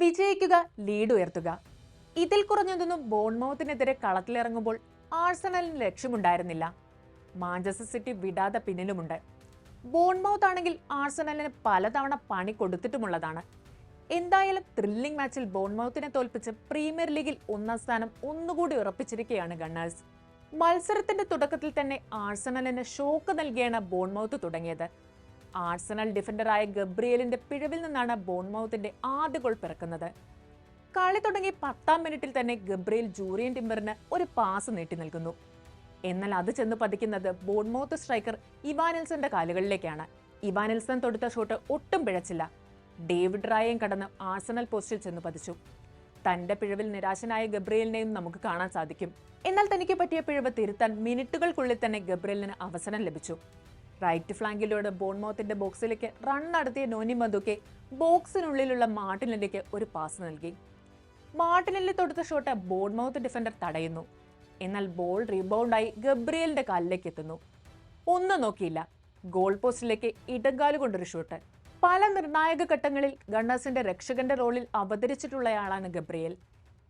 വിജയിക്കുക ലീഡ് ഉയർത്തുക. ഇതിൽ കുറഞ്ഞതൊന്നും ബോൺമൗത്തിനെതിരെ കളത്തിലിറങ്ങുമ്പോൾ ആഴ്സണലിന് ലക്ഷ്യമുണ്ടായിരുന്നില്ല. മാഞ്ചസ്റ്റർ സിറ്റി വിടാതെ പിന്നിലുമുണ്ട്. ബോൺമൗത്ത് ആണെങ്കിൽ ആഴ്സണലിന് പലതവണ പണി കൊടുത്തിട്ടുമുള്ളതാണ്. എന്തായാലും ത്രില്ലിംഗ് മാച്ചിൽ ബോൺമൗത്തിനെ തോൽപ്പിച്ച് പ്രീമിയർ ലീഗിൽ ഒന്നാം സ്ഥാനം ഒന്നുകൂടി ഉറപ്പിച്ചിരിക്കുകയാണ് ഗണ്ണേഴ്സ്. മത്സരത്തിന്റെ തുടക്കത്തിൽ തന്നെ ആഴ്സണലിന് ഷോക്ക് നൽകിയാണ് ബോൺമൗത്ത് തുടങ്ങിയത്. ആഴ്സണൽ ഡിഫൻഡറായ ഗബ്രിയലിന്റെ പിഴവിൽ നിന്നാണ് ബോൺമൗത്തിന്റെ ആദ്യ ഗോൾ പിറക്കുന്നത്. കളി തുടങ്ങി പത്താം മിനിറ്റിൽ തന്നെ ഗബ്രിയൽ ജൂറിയൻ ടിംബറിന് ഒരു പാസ് നീട്ടി നൽകുന്നു. എന്നാൽ അത് ചെന്ന് പതിക്കുന്നത് ബോൺമൗത്ത് സ്ട്രൈക്കർ ഇവാനെൽസന്റെ കാലുകളിലേക്കാണ്. ഇവാനെൽസൺ തൊടുത്ത ഷോട്ട് ഒട്ടും പിഴച്ചില്ല. ഡേവിഡ് റായയും കടന്ന് ആഴ്സണൽ പോസ്റ്റിൽ ചെന്ന് പതിച്ചു. തന്റെ പിഴവിൽ നിരാശനായ ഗബ്രിയലിനെയും നമുക്ക് കാണാൻ സാധിക്കും. എന്നാൽ തനിക്ക് പറ്റിയ പിഴവ് തിരുത്താൻ മിനിറ്റുകൾക്കുള്ളിൽ തന്നെ ഗബ്രിയലിന് അവസരം ലഭിച്ചു. റൈറ്റ് ഫ്ലാങ്കിലൂടെ ബോൺമൗത്തിന്റെ ബോക്സിലേക്ക് റൺ നടത്തിയ നോനി മധുക്കെ ബോക്സിനുള്ളിലുള്ള മാർട്ടിനിലേക്ക് ഒരു പാസ് നൽകി. മാർട്ടിനിൽ തൊടുത്ത ഷോട്ട് ബോൺമൗത്ത് ഡിഫൻഡർ തടയുന്നു. എന്നാൽ ബോൾ റീബൗണ്ടായി ഗബ്രിയലിന്റെ കാലിലേക്ക് എത്തുന്നു. ഒന്നും നോക്കിയില്ല. ഗോൾ പോസ്റ്റിലേക്ക് ഇടങ്കാൽ കൊണ്ടൊരു ഷോട്ട് പല നിർണായക ഘട്ടങ്ങളിൽ ഗണ്ണേഴ്സിന്റെ രക്ഷകന്റെ റോളിൽ അവതരിച്ചിട്ടുള്ളയാളാണ് ഗബ്രിയേൽ.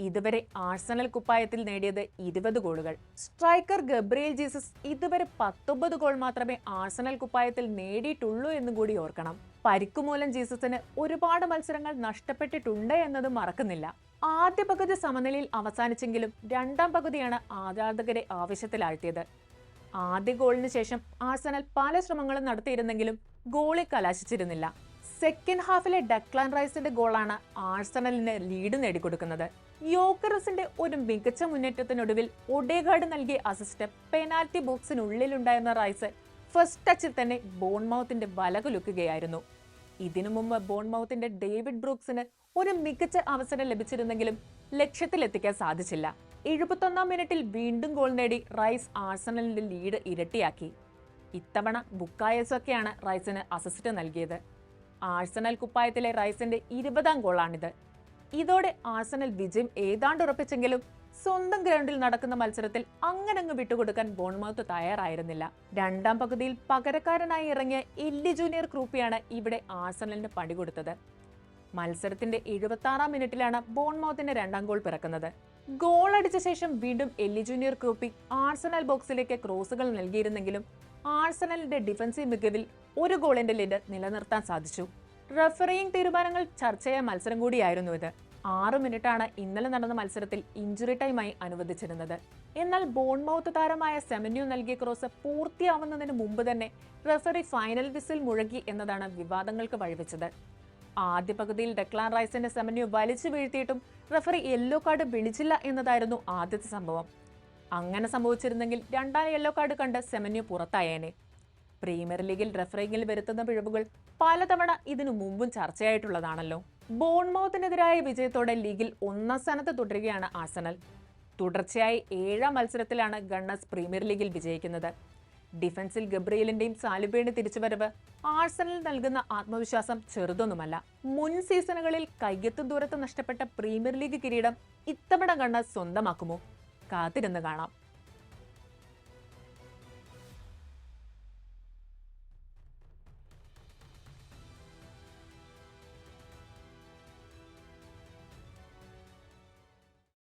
ഇതുവരെ ആഴ്സണൽ കുപ്പായത്തിൽ നേടിയത് ഇരുപത് ഗോളുകൾ. സ്ട്രൈക്കർ ഗബ്രിയേൽ ജീസസ് ഇതുവരെ പത്തൊമ്പത് ഗോൾ മാത്രമേ ആഴ്സണൽ കുപ്പായത്തിൽ നേടിയിട്ടുള്ളൂ എന്നും കൂടി ഓർക്കണം. പരിക്കുമൂലം ജീസസിന് ഒരുപാട് മത്സരങ്ങൾ നഷ്ടപ്പെട്ടിട്ടുണ്ട് എന്നത് മറക്കുന്നില്ല. ആദ്യ പകുതി സമനിലയിൽ അവസാനിച്ചെങ്കിലും രണ്ടാം പകുതിയാണ് ആരാധകരെ ആവശ്യത്തിലാഴ്ത്തിയത് ആദ്യ ഗോളിന് ശേഷം ആഴ്സണൽ പല ശ്രമങ്ങളും നടത്തിയിരുന്നെങ്കിലും ഗോളി കലാശിച്ചിരുന്നില്ല. സെക്കൻഡ് ഹാഫിലെ ഡക്ലാൻ റൈസിന്റെ ഗോളാണ് ആഴ്സണലിന് ലീഡ് നേടിക്കൊടുക്കുന്നത്. യോക്കറസിന്റെ ഒരു മികച്ച മുന്നേറ്റത്തിനൊടുവിൽ ഒഡേഗാർഡ് നൽകിയ അസിസ്റ്റ് പെനാൽറ്റി ബോക്സിനുള്ളിലുണ്ടായിരുന്ന റൈസ് ഫസ്റ്റ് ടച്ചിൽ തന്നെ ബോൺമൗത്തിന്റെ വല കുലുക്കുകയായിരുന്നു ഇതിനു മുമ്പ് ബോൺമൗത്തിന്റെ ഡേവിഡ് ബ്രൂക്സിന് ഒരു മികച്ച അവസരം ലഭിച്ചിരുന്നെങ്കിലും ലക്ഷ്യത്തിലെത്തിക്കാൻ സാധിച്ചില്ല. എഴുപത്തൊന്നാം മിനിറ്റിൽ വീണ്ടും ഗോൾ നേടി റൈസ് ആഴ്സണലിന്റെ ലീഡ് ഇരട്ടിയാക്കി. ഇത്തവണ ബുക്കായസൊക്കെയാണ് റൈസിന് അസിസ്റ്റ് നൽകിയത്. ആഴ്സണൽ കുപ്പായത്തിലെ റൈസിന്റെ ഇരുപതാം ഗോളാണിത്. ഇതോടെ ആസനൽ വിജയം ഏതാണ്ട് ഉറപ്പിച്ചെങ്കിലും സ്വന്തം ഗ്രൗണ്ടിൽ നടക്കുന്ന മത്സരത്തിൽ അങ്ങനങ്ങ് വിട്ടുകൊടുക്കാൻ ബോൺമൗത്ത് തയ്യാറായിരുന്നില്ല. രണ്ടാം പകുതിയിൽ പകരക്കാരനായി ഇറങ്ങിയ എല്ലി ജൂനിയർ ക്രൂപ്പിയാണ് ഇവിടെ ആസനലിന് പണി കൊടുത്തത്. മത്സരത്തിന്റെ എഴുപത്തി ആറാം മിനിറ്റിലാണ് ബോൺമൗത്തിന്റെ രണ്ടാം ഗോൾ പിറക്കുന്നത്. ഗോൾ അടിച്ച ശേഷം വീണ്ടും എല്ലി ജൂനിയർ ക്രൂപ്പി ആഴ്സണൽ ബോക്സിലേക്ക് ക്രോസുകൾ നൽകിയിരുന്നെങ്കിലും ആഴ്സണലിന്റെ ഡിഫൻസീവ് മികവിൽ ഒരു ഗോളിന്റെ ലീഡ് നിലനിർത്താൻ സാധിച്ചു. റഫറിയിങ് തീരുമാനങ്ങൾ ചർച്ചയായ മത്സരം കൂടിയായിരുന്നു ഇത്. ആറ് മിനിറ്റാണ് ഇന്നലെ നടന്ന മത്സരത്തിൽ ഇഞ്ചുറി ടൈമായി അനുവദിച്ചിരുന്നത്. എന്നാൽ ബോൺമൌത്ത് താരമായ സെമന്യു നൽകിയ ക്രോസ് പൂർത്തിയാവുന്നതിന് മുമ്പ് തന്നെ റഫറി ഫൈനൽ വിസിൽ മുഴങ്ങി എന്നതാണ് വിവാദങ്ങൾക്ക് വഴിവെച്ചത്. ആദ്യ പകുതിയിൽ ഡെക്ലാൻ റൈസിന്റെ സെമന്യു വലിച്ചു വീഴ്ത്തിയിട്ടും റഫറി യെല്ലോ കാർഡ് വിളിച്ചില്ല എന്നതായിരുന്നു ആദ്യത്തെ സംഭവം. അങ്ങനെ സംഭവിച്ചിരുന്നെങ്കിൽ രണ്ടാം യെല്ലോ കാർഡ് കണ്ട് സെമന്യു പുറത്തായേനെ. പ്രീമിയർ ലീഗിൽ റഫറിംഗിൽ വരുത്തുന്ന പിഴവുകൾ പലതവണ ഇതിനു മുമ്പും ചർച്ചയായിട്ടുള്ളതാണല്ലോ. ബോൺമൗത്തിനെതിരായ വിജയത്തോടെ ലീഗിൽ ഒന്നാം സ്ഥാനത്ത് തുടരുകയാണ് ആസനൽ തുടർച്ചയായി ഏഴാം മത്സരത്തിലാണ് ഗണ്ണസ് പ്രീമിയർ ലീഗിൽ വിജയിക്കുന്നത്. ഡിഫൻസിൽ ഗബ്രിയലിന്റെയും സാലിബയുടെ തിരിച്ചുവരവ് ആഴ്സണൽ നൽകുന്ന ആത്മവിശ്വാസം ചെറുതൊന്നുമല്ല. മുൻ സീസണുകളിൽ കയ്യത്തും ദൂരത്ത് നഷ്ടപ്പെട്ട പ്രീമിയർ ലീഗ് കിരീടം ഇത്തവണ കണ്ണ് സ്വന്തമാക്കുമോ? കാത്തിരുന്ന് കാണാം.